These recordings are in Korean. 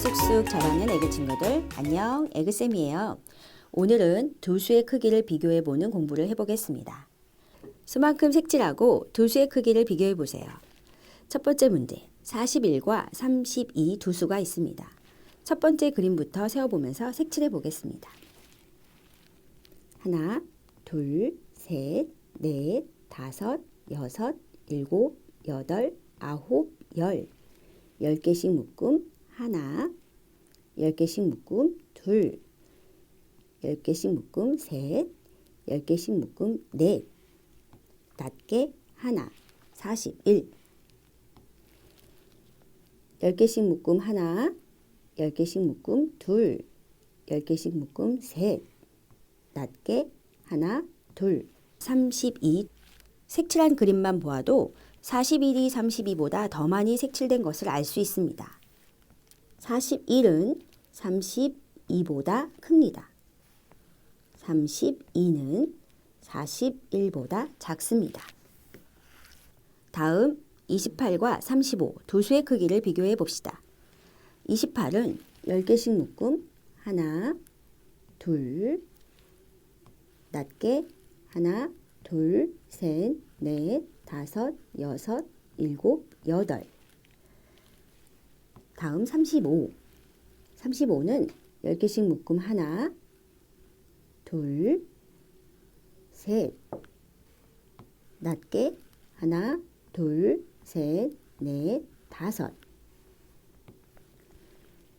쑥쑥 자라는 에그 친구들 안녕 에그쌤이에요. 오늘은 두 수의 크기를 비교해 보는 공부를 해보겠습니다. 수만큼 색칠하고 두 수의 크기를 비교해 보세요. 첫 번째 문제 41과 32 두 수가 있습니다. 첫 번째 그림부터 세어보면서 색칠해 보겠습니다. 하나, 둘, 셋, 넷, 다섯, 여섯, 일곱, 여덟, 아홉, 열. 열 개씩 묶음 하나, 열 개씩 묶음 둘, 열 개씩 묶음 셋, 열 개씩 묶음 넷. 낮게 하나, 41. 열 개씩 묶음 하나, 열 개씩 묶음 둘, 열 개씩 묶음 셋. 낮게 하나, 둘, 32. 색칠한 그림만 보아도 41이 32보다 더 많이 색칠된 것을 알 수 있습니다. 41은 32보다 큽니다. 32는 41보다 작습니다. 다음 28과 35 두 수의 크기를 비교해 봅시다. 28은 10개씩 묶음 하나, 둘, 낮게 하나, 둘, 셋, 넷, 다섯, 여섯, 일곱, 여덟. 다음 35. 35는 10개씩 묶음 하나, 둘, 셋. 낮게 하나, 둘, 셋, 넷, 다섯.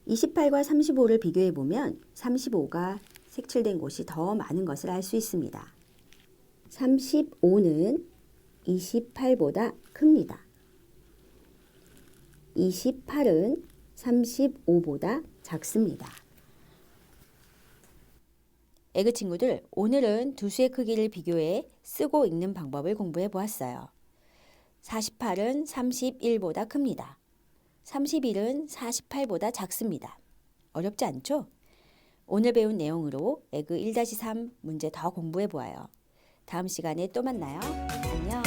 28과 35를 비교해 보면 35가 색칠된 곳이 더 많은 것을 알 수 있습니다. 35는 28보다 큽니다. 28은 35보다 작습니다. 에그 친구들, 오늘은 두 수의 크기를 비교해 쓰고 읽는 방법을 공부해 보았어요. 48은 31보다 큽니다. 31은 48보다 작습니다. 어렵지 않죠? 오늘 배운 내용으로 에그 1-3 문제 더 공부해 보아요. 다음 시간에 또 만나요. 안녕.